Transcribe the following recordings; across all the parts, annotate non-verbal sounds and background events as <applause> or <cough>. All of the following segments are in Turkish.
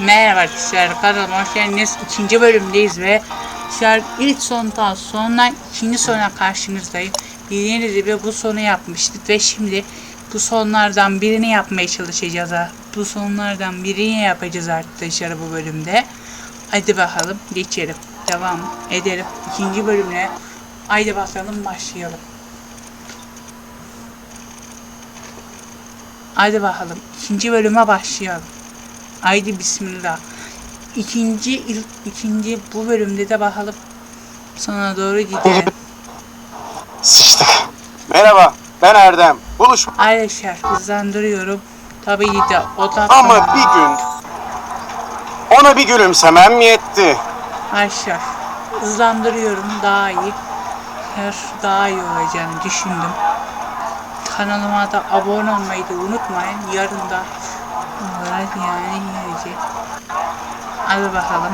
Merhaba arkadaşlar kanalıma hoş geldiniz. İkinci bölümdeyiz ve arkadaşlar ilk sondan sonra ikinci sona karşınızdayım. Bildiğiniz gibi bu sonu yapmıştık ve şimdi bu sonlardan birini yapmaya çalışacağız. Bu sonlardan birini yapacağız arkadaşlar bu bölümde. Hadi bakalım geçelim. Devam edelim. İkinci bölümle haydi bakalım başlayalım. Hadi bakalım ikinci bölüme başlayalım. Haydi bismillah. İkinci ilk ikinci bu bölümde de bakalım sana doğru gidelim. Sıçtık. Merhaba, ben Erdem. Buluşma. Arkadaşlar hızlandırıyorum. Tabii ki de odak Ama bir gün ona bir gülümsemem yetti. Arkadaşlar hızlandırıyorum daha iyi. Her daha iyi olacağını düşündüm. Kanalıma da abone olmayı da unutmayın. Yarın da olarak yani gelecek. Hadi bakalım.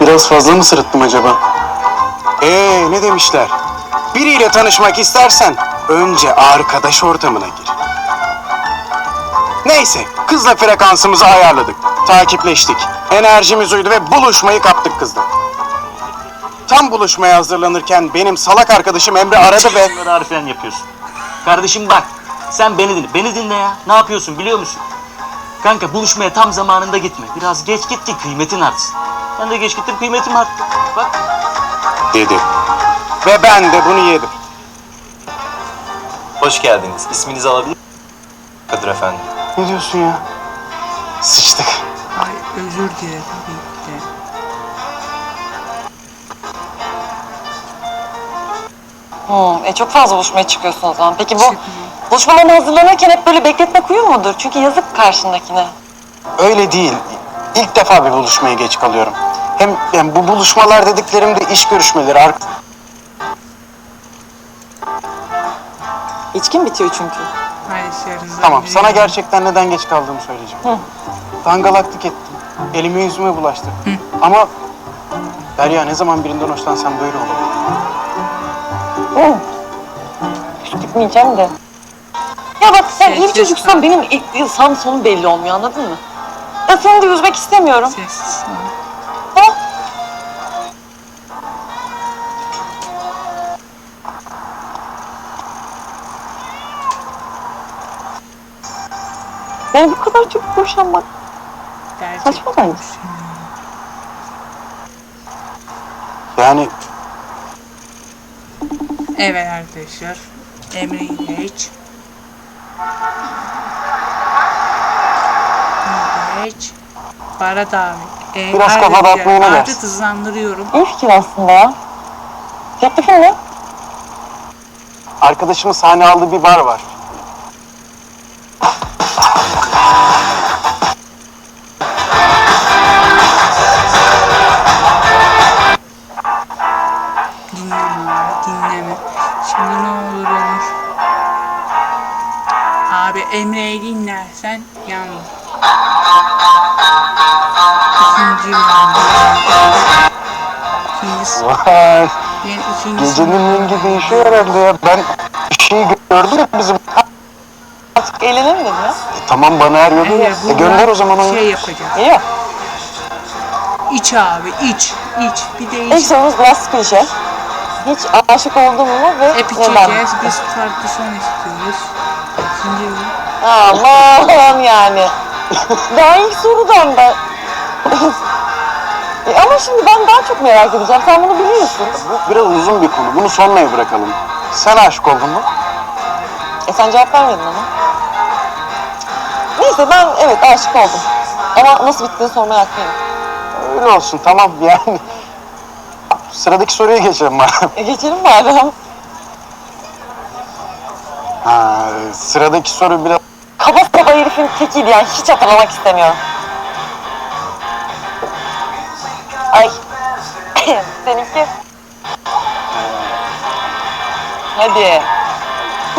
Biraz fazla mı sırıttım acaba? Ee ne demişler? Biriyle tanışmak istersen önce arkadaş ortamına gir. Neyse, kızla frekansımızı ayarladık. Takipleştik. Enerjimiz uydu ve buluşmayı kaptık kızla. Tam buluşmaya hazırlanırken benim salak arkadaşım Emre aradı ve... Bunları harfiyen yapıyorsun. Kardeşim bak sen beni dinle. Beni dinle ya. Ne yapıyorsun biliyor musun? Kanka buluşmaya tam zamanında gitme. Biraz geç git ki kıymetin artsın. Ben de geç gittim kıymetim arttı. Bak dedi. Ve ben de bunu yedim. Hoş geldiniz. İsminizi alabilir miyim? Kadir Efendi. Ne diyorsun ya? Sıçtık. Ay özür dilerim Hmm, e çok fazla buluşmaya çıkıyorsun o zaman. Peki bu buluşmalarına hazırlanırken hep böyle bekletmek uyum mudur? Çünkü yazık karşındakine. Öyle değil. İlk defa bir buluşmaya geç kalıyorum. Hem yani bu buluşmalar dediklerim de iş görüşmeleri. Ar- İçkin bitiyor çünkü. Arkadaşlarınızdan tamam, biri- sana gerçekten neden geç kaldığımı söyleyeceğim. Hı. Dangalaklık ettim. Elime yüzüme bulaştı. Ama Derya ne zaman birinden hoşlansan böyle olur. Hı. Hiç gitmeyeceğim de. Ya bak sen Sessiz iyi bir çocuksan kal. benim ilk yıl sağım sonum belli olmuyor anladın mı? Ya seni de üzmek istemiyorum. Sessiz. Ha? Yani bu kadar çok boşanmak Saçma bence. Yani Evet arkadaşlar. Emre İleç. İleç. Para davet. Ee, Biraz kafa ne Artık hızlandırıyorum. iyi fikir aslında ya. Teklifin ne? arkadaşımın sahne aldığı bir bar var. Dinleme. Şimdi ne olur olur. Abi Emre'yi dinlersen yalnız. İkinci İkincisi. Vay, Yani ikincisi. gecenin rengi değişiyor herhalde ya. Ben bir şey gördüm ya bizim. Artık eğlenelim dedim ya. E, tamam bana eriyordu ya. Hayır, E, gönder o zaman onu. Şey yapacağız. İyi. İç abi iç iç. Bir de İlk iç. sorumuz biraz klişe. Hiç aşık oldun mu ve Hep neden? içeceğiz. Biz farklı son istiyoruz. İkinci bir. Aman yani. Daha ilk sorudan da. E ama şimdi ben daha çok merak edeceğim. Sen bunu biliyorsun. Bu biraz uzun bir konu. Bunu sonraya bırakalım. Sen aşık oldun mu? E sen cevap vermedin ama. Neyse ben evet aşık oldum. Ama nasıl bittiğini sormaya hakkım yok. Öyle olsun tamam yani. Sıradaki soruya geçelim madem. E geçelim bari. Ha, sıradaki soru biraz... Kaba saba herifin tekiydi yani hiç hatırlamak istemiyorum. Ay. <coughs> Seninki. Hadi.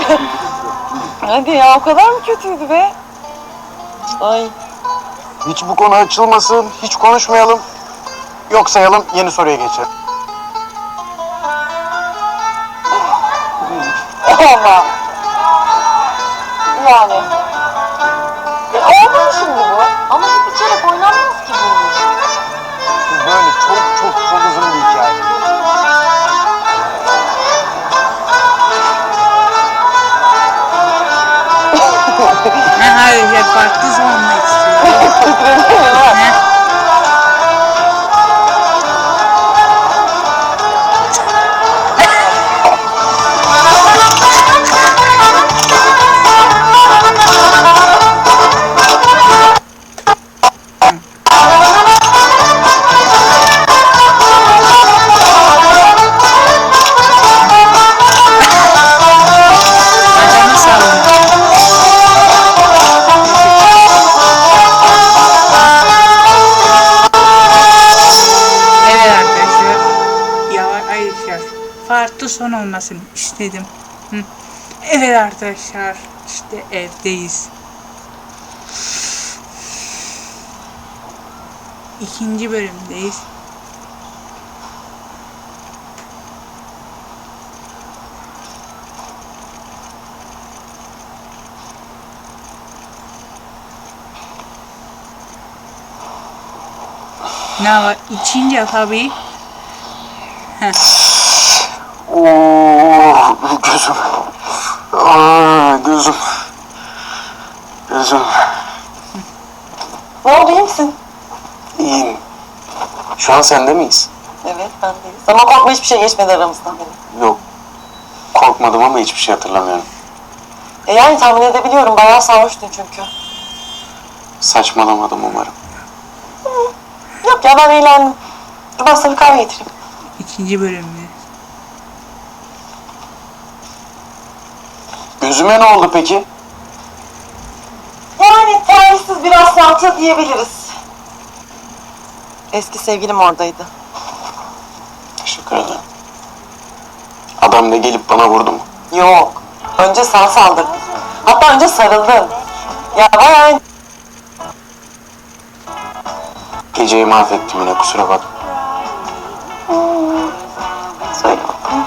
<laughs> Hadi ya o kadar mı kötüydü be? Ay. Hiç bu konu açılmasın, hiç konuşmayalım. Yok sayalım, yeni soruya geçelim. Ama. yani. E, olmuyor şimdi bu. Ama hep içerek oynanmaz ki bu. Böyle çok çok çok uzun bir hikaye. Ben ayrıca farklı olmak istiyorum. Ne? <laughs> olmasını istedim. Evet arkadaşlar. işte evdeyiz. İkinci bölümdeyiz. Ne var? İçince tabii. Oo, gözüm. Aa, gözüm. Gözüm. Ne oldu iyi misin? İyiyim. Şu an sende miyiz? Evet ben değiliz. Ama korkma hiçbir şey geçmedi aramızdan benim. Yok. Korkmadım ama hiçbir şey hatırlamıyorum. E yani tahmin edebiliyorum. Bayağı sarhoştun çünkü. Saçmalamadım umarım. Yok ya ben eğlendim. Dur ben sana bir kahve getireyim. İkinci bölümde. Gözüme ne oldu peki? Yani talihsiz bir rastlantı diyebiliriz. Eski sevgilim oradaydı. Teşekkür ederim. Adam da gelip bana vurdu mu? Yok. Önce sen saldırdın. Hatta önce sarıldın. Ya bayağı Geceyi mahvettim yine kusura bakma. söyle bakalım.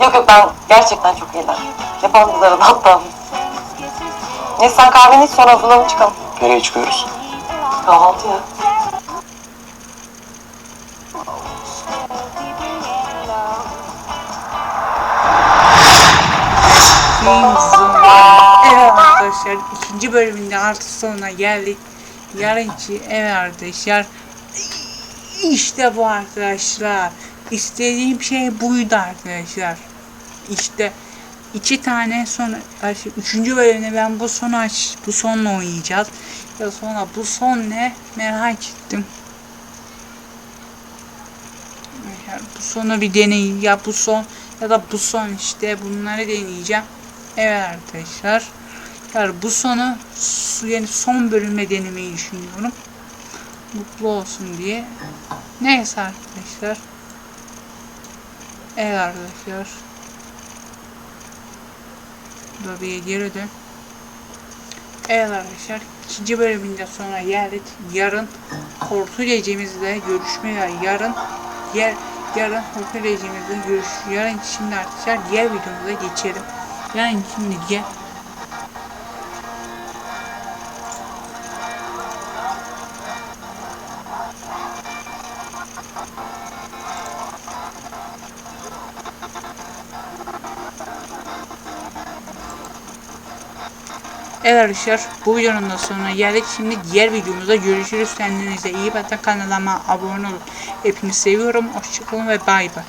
Yok yok ben gerçekten çok kızlara da hatta. Neyse sen kahveni iç sonra hazırlanıp çıkalım. Nereye çıkıyoruz? Kahvaltıya. Evet arkadaşlar ikinci bölümünde artık sonuna geldik. Yarınki evet arkadaşlar. İşte bu arkadaşlar. İstediğim şey buydu arkadaşlar. İşte iki tane şey, üçüncü bölümde ben bu sonu aç bu sonla oynayacağız. Ya sonra bu son ne merak ettim. Ya bu sonu bir deneyin ya bu son ya da bu son işte bunları deneyeceğim. Evet arkadaşlar. Yani bu sonu yani son bölüme denemeyi düşünüyorum. Mutlu olsun diye. Neyse arkadaşlar. Evet arkadaşlar. Lobiye geri dön. Evet arkadaşlar. ikinci bölümünde sonra geldik. Yarın korku gecemizde görüşmeye yarın yer yarın korku gecemizde görüş yarın şimdi arkadaşlar diğer videomuza geçelim. Yani şimdi gel Evet arkadaşlar bu videonun da sonuna geldik. Şimdi diğer videomuzda görüşürüz. Kendinize iyi bakın. Kanalıma abone olun. Hepinizi seviyorum. Hoşçakalın ve bay bay.